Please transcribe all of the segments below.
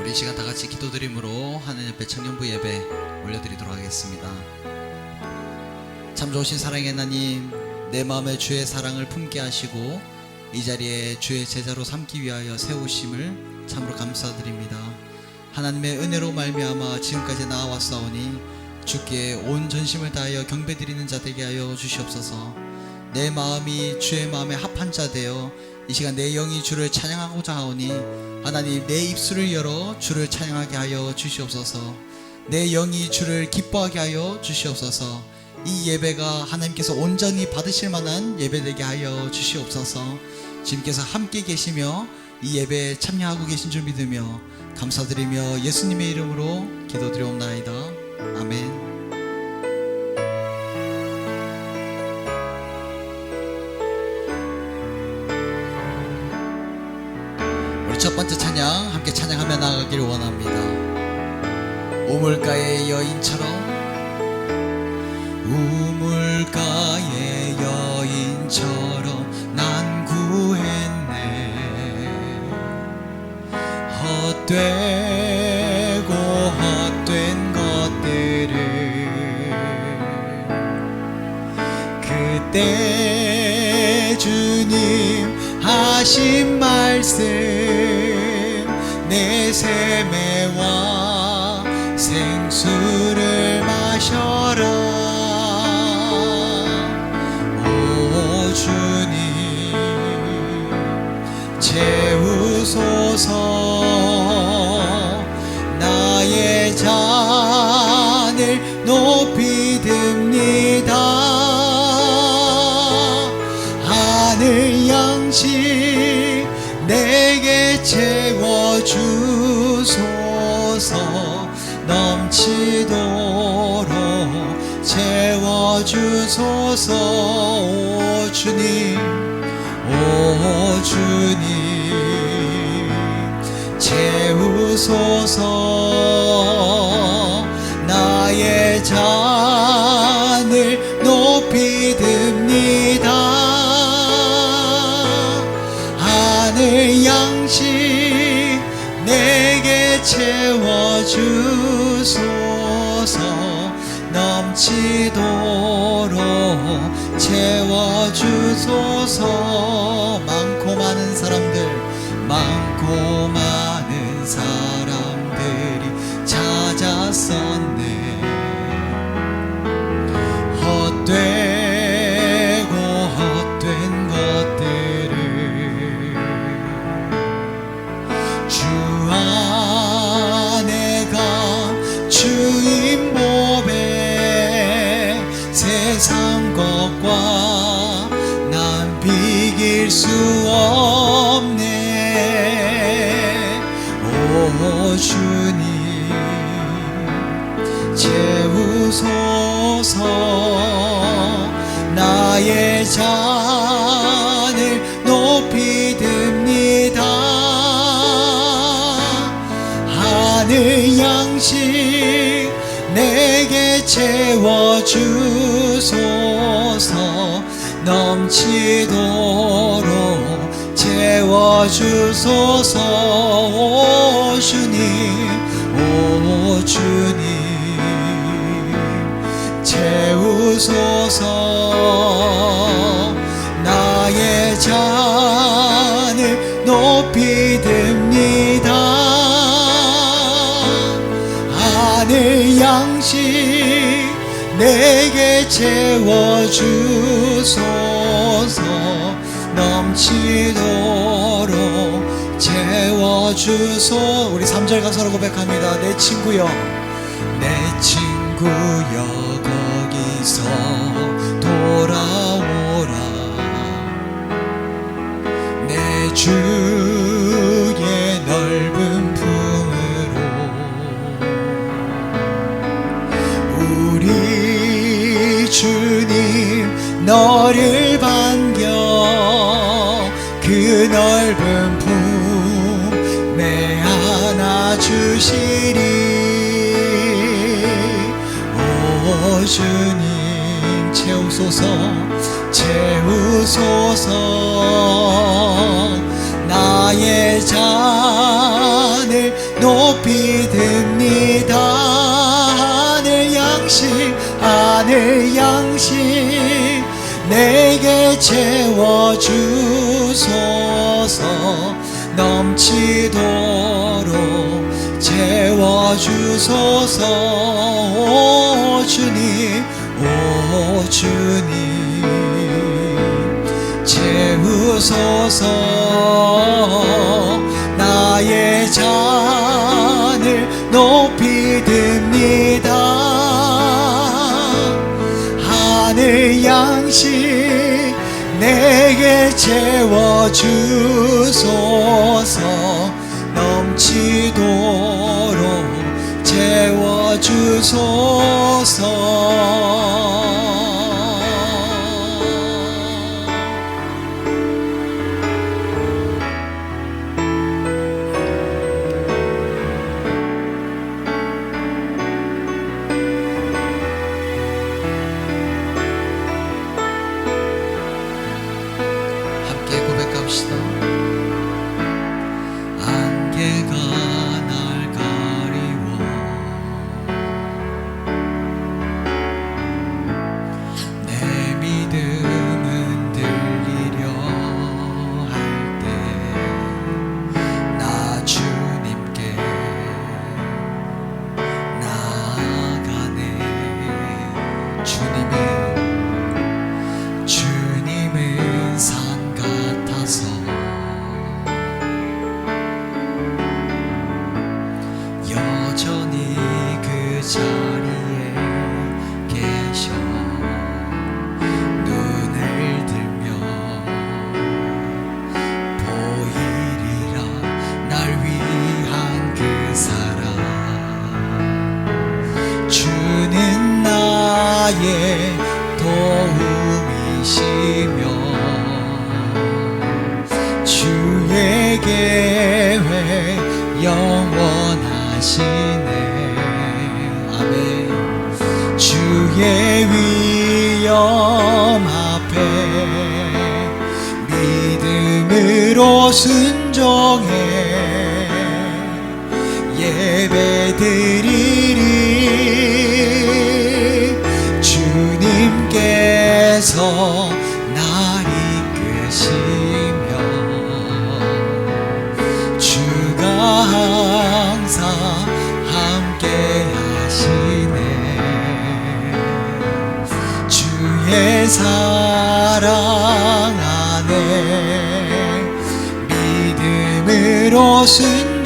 우리 이 시간 다 같이 기도드림으로 하나님 앞에 청년부 예배 올려드리도록 하겠습니다. 참 좋으신 사랑의 하나님, 내 마음에 주의 사랑을 품게 하시고 이 자리에 주의 제자로 삼기 위하여 세우심을 참으로 감사드립니다. 하나님의 은혜로 말미암아 지금까지 나아왔사오니 주께 온 전심을 다하여 경배드리는 자 되게 하여 주시옵소서. 내 마음이 주의 마음에 합한 자 되어 이 시간 내 영이 주를 찬양하고자 하오니 하나님 내 입술을 열어 주를 찬양하게 하여 주시옵소서. 내 영이 주를 기뻐하게 하여 주시옵소서. 이 예배가 하나님께서 온전히 받으실 만한 예배되게 하여 주시옵소서. 주님께서 함께 계시며 이 예배에 참여하고 계신 줄 믿으며 감사드리며 예수님의 이름으로 기도드리옵나이다. 아멘. 첫 번째 찬양 함께 찬양하며 나가기를 원합니다. 우물가의 여인처럼 우물가의 여인처럼 난 구했네 헛되고 헛된 것들을 그때 주님 하신 말씀 내 샘에와 생수를 마셔라. 오 주님 채우소서. 나의 잔을 높이 채워주소서 오 주님 오 주님 채우소서 나의 잔 넘치도록 채워주소서 오 주님 오 주님. 채우소서 나의 잔을 높이 듭니다. 하늘 양식 내게 채워주소서 넘치도록 채워주소. 우리 3절 가사로 고백합니다. 내 친구여 내 친구여 거기서 돌아오라. 내 주의 넓은 품으로 우리 주님 너를 그 넓은 품에 안아 주시리. 오 주님 채우소서 채우소서. 나의 잔을 높이 듭니다. 하늘 양식 하늘 양식 내게 채워주소 서. 넘치도록 채워주소서. 오 주님 오 주님. 채우소서. 나의 잔을 높이 듭니다. 하늘 양식 내게 채워주소서. 넘치도록 채워주소서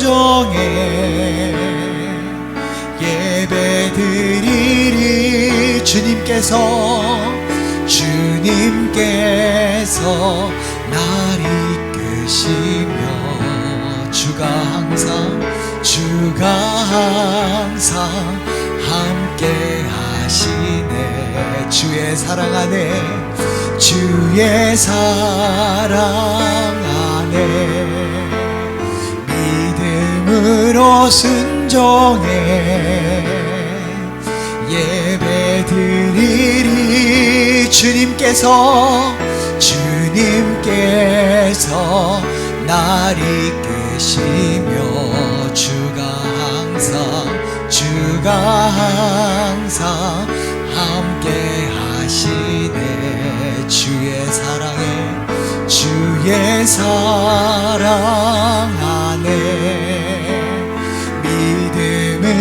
순종해 예배드리리 주님께서 주님께서 날 이끄시며 주가 항상 주가 항상 함께 하시네. 주의 사랑 안에 주의 사랑 안에 믿음으로 순종해 예배 드리리 주님께서 주님께서 날 이끄시며 주가 항상 주가 항상 함께 하시네. 주의 사랑에 주의 사랑 안에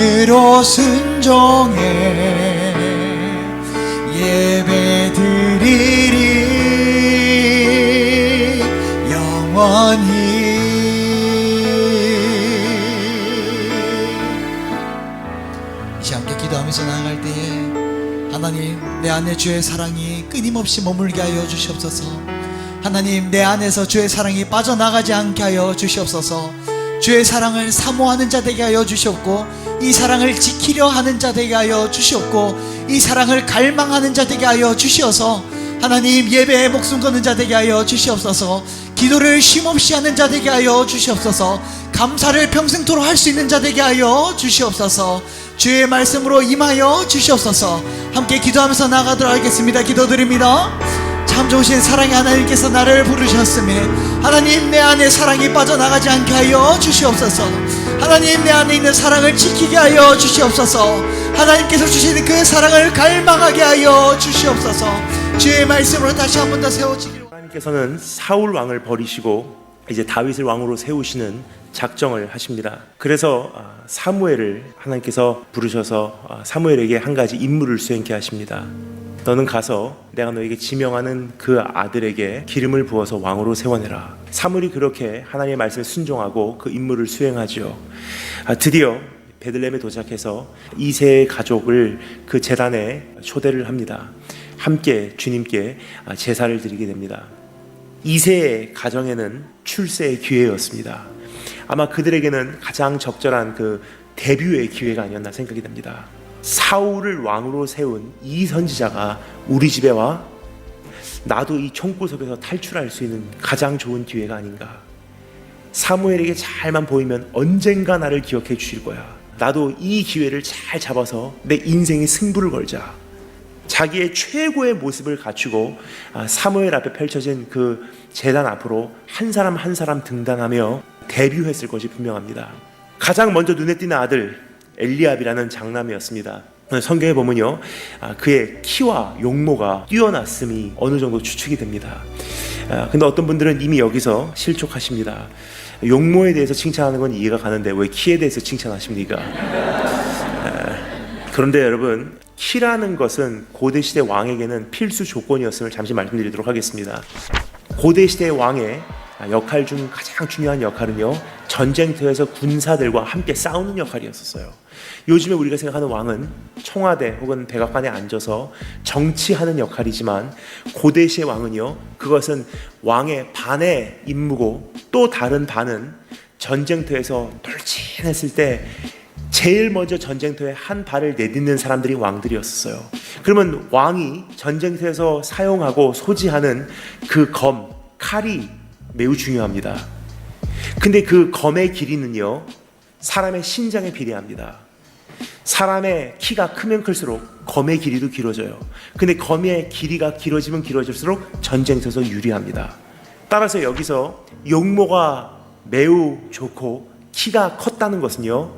믿음으로 순종해 예배 드리리 영원히. 이제 함께 기도하면서 나아갈 때에 하나님 내 안에 주의 사랑이 끊임없이 머물게 하여 주시옵소서. 하나님 내 안에서 주의 사랑이 빠져나가지 않게 하여 주시옵소서 주의 사랑을 사모하는 자 되게 하여 주시옵고 이 사랑을 지키려 하는 자 되게 하여 주시옵고 이 사랑을 갈망하는 자 되게 하여 주시어서 하나님 예배에 목숨 거는 자 되게 하여 주시옵소서 기도를 쉼없이 하는 자 되게 하여 주시옵소서 감사를 평생토록 할 수 있는 자 되게 하여 주시옵소서 주의 말씀으로 임하여 주시옵소서. 함께 기도하면서 나가도록 하겠습니다. 기도드립니다 참 좋으신 사랑의 하나님께서 나를 부르셨으니 하나님 내 안에 사랑이 빠져나가지 않게 하여 주시옵소서 하나님 내 안에 있는 사랑을 지키게 하여 주시옵소서 하나님께서 주시는 그 사랑을 갈망하게 하여 주시옵소서 주의 말씀으로 다시 한 번 더 세워지기를 하나님께서는 사울 왕을 버리시고 이제 다윗을 왕으로 세우시는 작정을 하십니다. 그래서 아, 사무엘을 하나님께서 부르셔서 아, 사무엘에게 한 가지 임무를 수행케 하십니다. 너는 가서 내가 너에게 지명하는 그 아들에게 기름을 부어서 왕으로 세워내라. 사무엘이 그렇게 하나님의 말씀에 순종하고 그 임무를 수행하지요. 아, 드디어 베들레헴에 도착해서 이세의 가족을 그 재단에 초대를 합니다. 함께 주님께 아, 제사를 드리게 됩니다. 이세의 가정에는 출세의 기회였습니다. 아마 그들에게는 가장 적절한 그 데뷔의 기회가 아니었나 생각이 됩니다. 사울을 왕으로 세운 이 선지자가 우리 집에 와 나도 이 총구석에서 탈출할 수 있는 가장 좋은 기회가 아닌가. 사무엘에게 잘만 보이면 언젠가 나를 기억해 주실 거야. 나도 이 기회를 잘 잡아서 내 인생의 승부를 걸자. 자기의 최고의 모습을 갖추고 아, 사무엘 앞에 펼쳐진 그 재단 앞으로 한 사람 한 사람 등단하며 데뷔했을 것이 분명합니다. 가장 먼저 눈에 띄는 아들 엘리압이라는 장남이었습니다. 성경에 보면요, 아, 그의 키와 용모가 뛰어났음이 어느 정도 추측이 됩니다. 아, 근데 어떤 분들은 이미 여기서 실족하십니다. 용모에 대해서 칭찬하는 건 이해가 가는데 왜 키에 대해서 칭찬하십니까? 그런데 여러분 키라는 것은 고대 시대 왕에게는 필수 조건이었음을 잠시 말씀드리도록 하겠습니다. 고대 시대 왕의 역할 중 가장 중요한 역할은요 전쟁터에서 군사들과 함께 싸우는 역할이었었어요. 요즘에 우리가 생각하는 왕은 청와대 혹은 백악관에 앉아서 정치하는 역할이지만 고대 시의 왕은요 그것은 왕의 반의 임무고 또 다른 반은 전쟁터에서 돌진했을 때 제일 먼저 전쟁터에 한 발을 내딛는 사람들이 왕들이었어요. 그러면 왕이 전쟁터에서 사용하고 소지하는 그 검, 칼이 매우 중요합니다. 근데 그 검의 길이는요, 사람의 신장에 비례합니다. 사람의 키가 크면 클수록 검의 길이도 길어져요. 근데 검의 길이가 길어지면 길어질수록 전쟁터에서 유리합니다. 따라서 여기서 용모가 매우 좋고 키가 컸다는 것은요,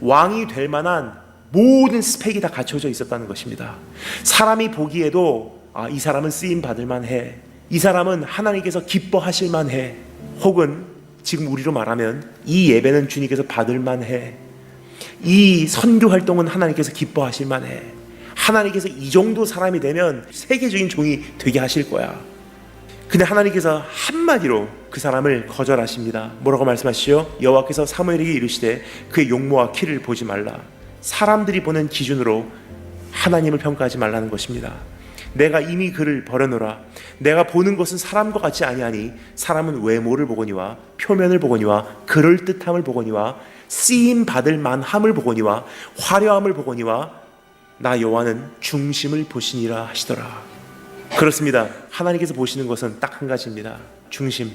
왕이 될 만한 모든 스펙이 다 갖춰져 있었다는 것입니다. 사람이 보기에도 아, 이 사람은 쓰임 받을 만해. 이 사람은 하나님께서 기뻐하실 만해. 혹은 지금 우리로 말하면 이 예배는 주님께서 받을 만해. 이 선교 활동은 하나님께서 기뻐하실 만해. 하나님께서 이 정도 사람이 되면 세계적인 종이 되게 하실 거야. 근데 하나님께서 한마디로 그 사람을 거절하십니다. 뭐라고 말씀하시죠? 여호와께서 사무엘에게 이르시되 그의 용모와 키를 보지 말라. 사람들이 보는 기준으로 하나님을 평가하지 말라는 것입니다. 내가 이미 그를 버려놓으라. 내가 보는 것은 사람과 같지 아니하니 사람은 외모를 보거니와 표면을 보거니와 그럴 듯함을 보거니와 쓰임 받을 만함을 보거니와 화려함을 보거니와 나 여호와는 중심을 보시니라 하시더라. 그렇습니다. 하나님께서 보시는 것은 딱 한 가지입니다. 중심.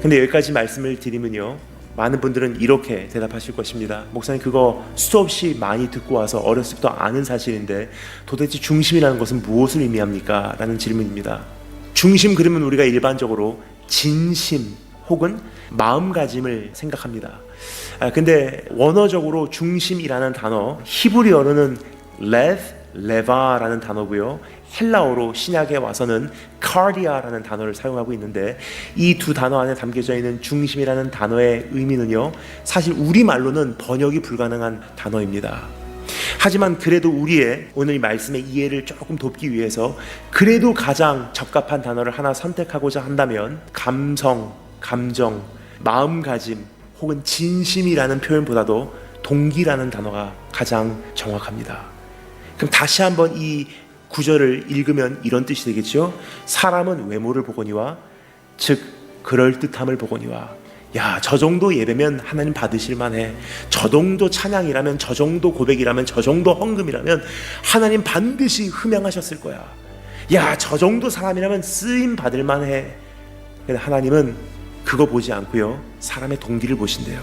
근데 여기까지 말씀을 드리면요. 많은 분들은 이렇게 대답하실 것입니다. 목사님 그거 수없이 많이 듣고 와서 어렸을 때부터 아는 사실인데 도대체 중심이라는 것은 무엇을 의미합니까? 라는 질문입니다. 중심 그러면 우리가 일반적으로 진심 혹은 마음가짐을 생각합니다. 아, 근데 원어적으로 중심이라는 단어 히브리어로는 레v, 레바라는 단어고요. 헬라어로 신약에 와서는 카디아라는 단어를 사용하고 있는데 이 두 단어 안에 담겨져 있는 중심이라는 단어의 의미는요. 사실 우리말로는 번역이 불가능한 단어입니다. 하지만 그래도 우리의 오늘 이 말씀의 이해를 조금 돕기 위해서 그래도 가장 적합한 단어를 하나 선택하고자 한다면 감성, 감정, 마음가짐 혹은 진심이라는 표현보다도 동기라는 단어가 가장 정확합니다. 그럼 다시 한번 이 구절을 읽으면 이런 뜻이 되겠죠. 사람은 외모를 보거니와 즉 그럴 듯함을 보거니와 야, 저 정도 예배면 하나님 받으실 만해. 저 정도 찬양이라면 저 정도 고백이라면 저 정도 헌금이라면 하나님 반드시 흠양하셨을 거야. 야, 저 정도 사람이라면 쓰임 받을 만해. 근데 하나님은 그거 보지 않고요. 사람의 동기를 보신대요.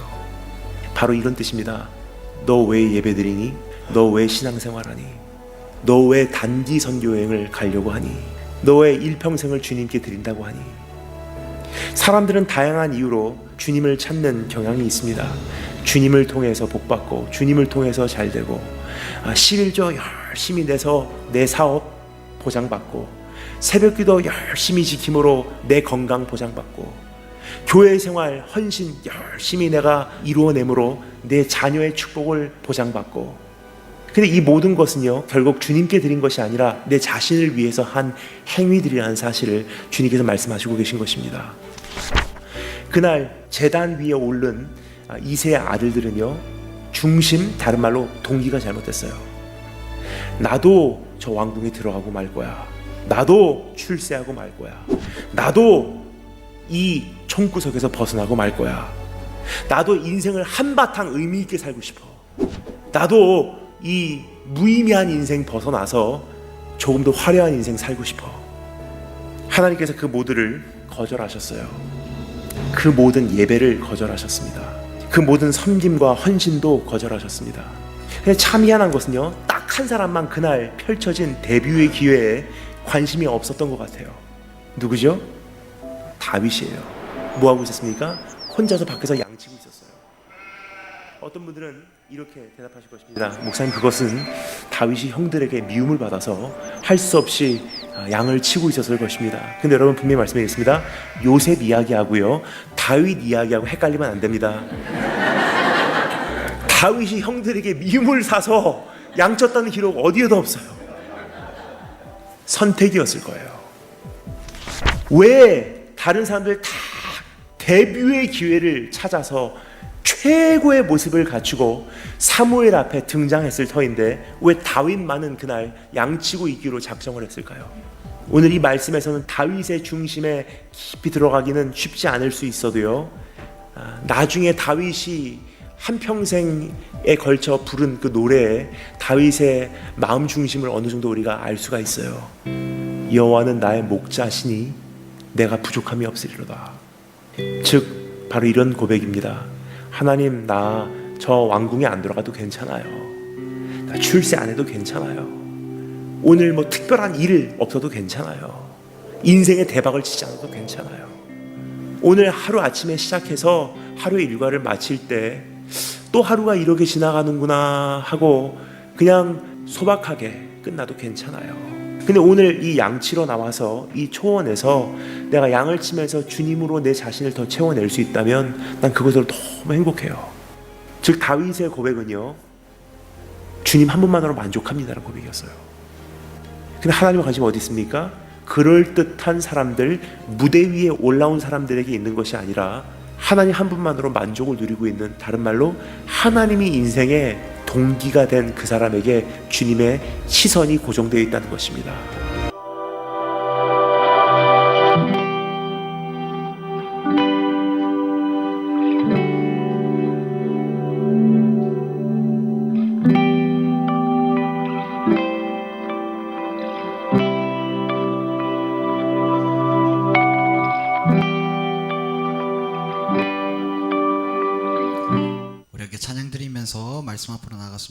바로 이런 뜻입니다. 너 왜 예배드리니? 너 왜 신앙생활하니? 너 왜 단기 선교 여행을 가려고 하니? 너 왜 일평생을 주님께 드린다고 하니? 사람들은 다양한 이유로 주님을 찾는 경향이 있습니다. 주님을 통해서 복받고 주님을 통해서 잘 되고 아, 11조 열심히 내서 내 사업 보장받고 새벽기도 열심히 지킴으로 내 건강 보장받고 교회 생활 헌신 열심히 내가 이루어내므로 내 자녀의 축복을 보장받고 근데 이 모든 것은요 결국 주님께 드린 것이 아니라 내 자신을 위해서 한 행위들이라는 사실을 주님께서 말씀하시고 계신 것입니다. 그날 재단 위에 오른 아, 이세의 아들들은요 중심 다른 말로 동기가 잘못됐어요. 나도 저 왕궁에 들어가고 말 거야. 나도 출세하고 말 거야. 나도 이 총구석에서 벗어나고 말 거야. 나도 인생을 한바탕 의미 있게 살고 싶어. 나도 이 무의미한 인생 벗어나서 조금 더 화려한 인생 살고 싶어. 하나님께서 그 모두를 거절하셨어요. 그 모든 예배를 거절하셨습니다. 그 모든 섬김과 헌신도 거절하셨습니다. 근데 참 희한한 것은요, 딱 한 사람만 그날 펼쳐진 데뷔의 기회에 관심이 없었던 것 같아요. 누구죠? 다윗이에요. 뭐 하고 있었습니까? 혼자서 밖에서 양치고 있었어요. 어떤 분들은 이렇게 대답하실 것입니다. 목사님 그것은 다윗이 형들에게 미움을 받아서 할 수 없이 아, 양을 치고 있었을 것입니다. 근데 여러분 분명히 말씀드리겠습니다. 요셉 이야기하고요. 다윗 이야기하고 헷갈리면 안 됩니다. 다윗이 형들에게 미움을 사서 양쳤다는 기록 어디에도 없어요. 선택이었을 거예요. 왜 다른 사람들 다 데뷔의 기회를 찾아서 최고의 모습을 갖추고 사무엘 앞에 등장했을 터인데 왜 다윗만은 그날 양치고 있기로 작정을 했을까요? 오늘 이 말씀에서는 다윗의 중심에 깊이 들어가기는 쉽지 않을 수 있어도요. 아, 나중에 다윗이 한 평생에 걸쳐 부른 그 노래에 다윗의 마음 중심을 어느 정도 우리가 알 수가 있어요. 여호와는 나의 목자시니 내가 부족함이 없으리로다. 즉 바로 이런 고백입니다. 하나님 나 저 왕궁에 안 들어가도 괜찮아요. 나 출세 안 해도 괜찮아요. 오늘 뭐 특별한 일 없어도 괜찮아요. 인생의 대박을 치지 않아도 괜찮아요. 오늘 하루 아침에 시작해서 하루의 일과를 마칠 때 또 하루가 이렇게 지나가는구나 하고 그냥 소박하게 끝나도 괜찮아요. 근데 오늘 이 양치러 나와서 이 초원에서 내가 양을 치면서 주님으로 내 자신을 더 채워낼 수 있다면 난 그것으로 너무 행복해요. 즉 다윗의 고백은요. 주님 한 분만으로 만족합니다라는 고백이었어요. 근데 하나님의 관심 어디 있습니까? 그럴 듯한 사람들 무대 위에 올라온 사람들에게 있는 것이 아니라 하나님 한 분만으로 만족을 누리고 있는 다른 말로 하나님이 인생의 동기가 된 그 사람에게 주님의 시선이 고정되어 있다는 것입니다.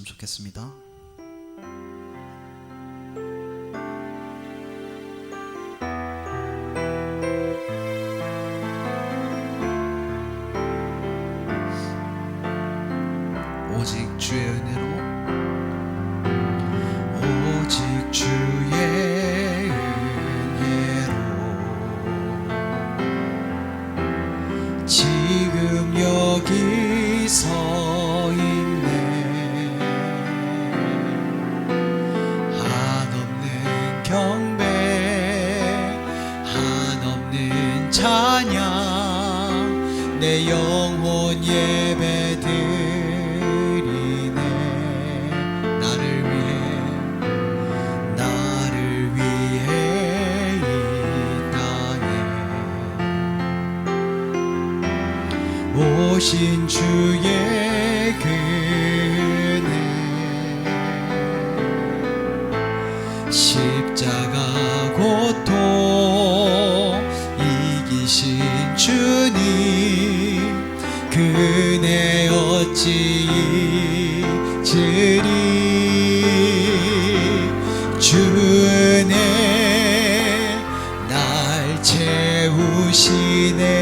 나갔으면 좋겠습니다. 내 영혼 예배 채우시네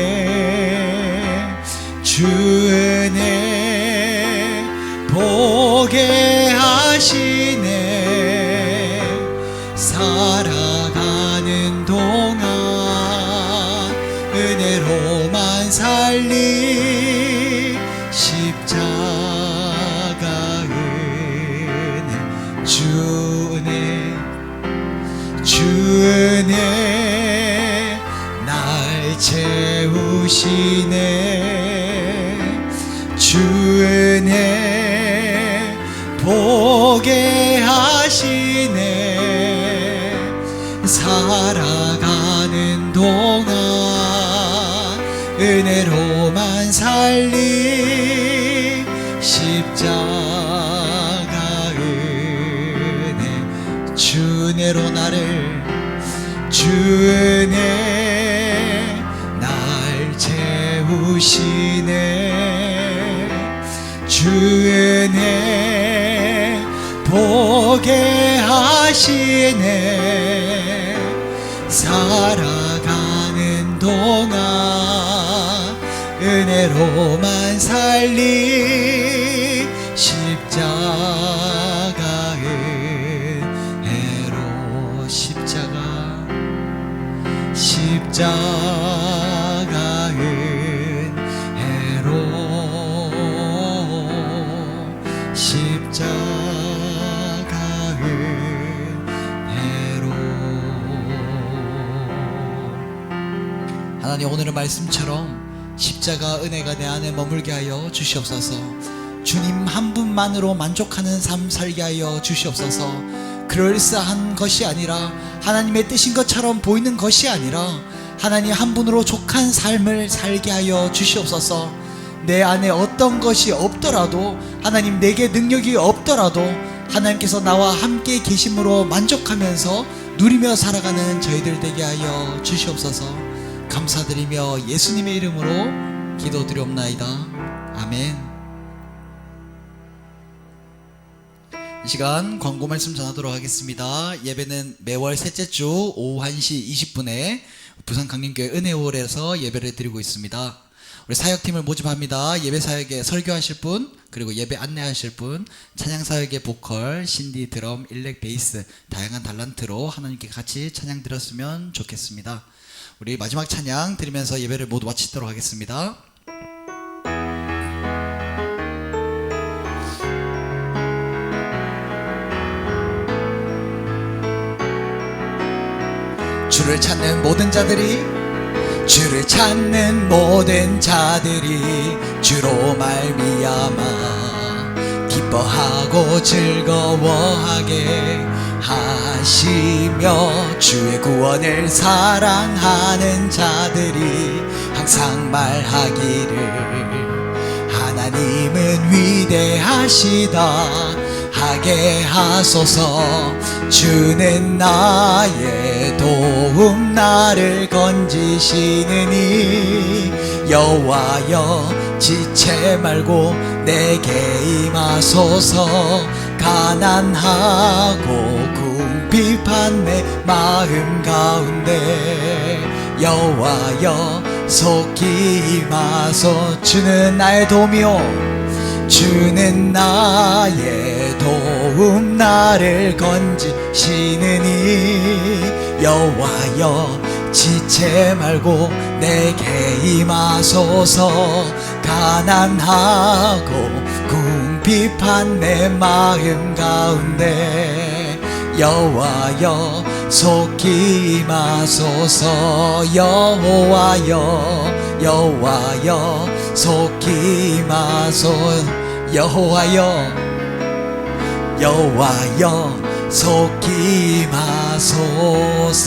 살아가는 동안 은혜로만 살리 십자가 은혜. 주은혜로 나를 주은혜 날 채우시네. 주은혜 보게 하시네 살아가는 동안 은혜로만 살리 십자가 은혜로 십자가 십자가 하나님 오늘의 말씀처럼 십자가 은혜가 내 안에 머물게 하여 주시옵소서. 주님 한 분만으로 만족하는 삶 살게 하여 주시옵소서. 그럴싸한 것이 아니라 하나님의 뜻인 것처럼 보이는 것이 아니라 하나님 한 분으로 족한 삶을 살게 하여 주시옵소서. 내 안에 어떤 것이 없더라도 하나님 내게 능력이 없더라도 하나님께서 나와 함께 계심으로 만족하면서 누리며 살아가는 저희들 되게 하여 주시옵소서 감사드리며 예수님의 이름으로 기도드리옵나이다 아멘 이 시간 광고 말씀 전하도록 하겠습니다. 예배는 매월 셋째 주 오후 1시 20분에 부산 강림교회 은혜홀에서 예배를 드리고 있습니다. 우리 사역팀을 모집합니다. 예배 사역에 설교하실 분, 그리고 예배 안내하실 분, 찬양 사역의 보컬, 신디 드럼, 일렉 베이스 다양한 달란트로 하나님께 같이 찬양 드렸으면 좋겠습니다. 우리 마지막 찬양 드리면서 예배를 모두 마치도록 하겠습니다. 주를 찾는 모든 자들이 주를 찾는 모든 자들이 주로 말미암아 기뻐하고 즐거워하게 하시며 주의 구원을 사랑하는 자들이 항상 말하기를 하나님은 위대하시다. 하게 하소서. 주는 나의 도움 나를 건지시느니 여호와여 지체 말고 내게 임하소서 가난하고 궁핍한 내 마음 가운데 여호와여 속히 임하소. 주는 나의 도움이요 주는 나의 도움. 나를 건지시느니 여호와여 지체 말고 내게 임하소서. 가난하고 궁핍한 내 마음 가운데 여호와여 속히 임하소서. 여호와여 여호와여 속히 임하소. 여호와여 여호와여 속히 임하소서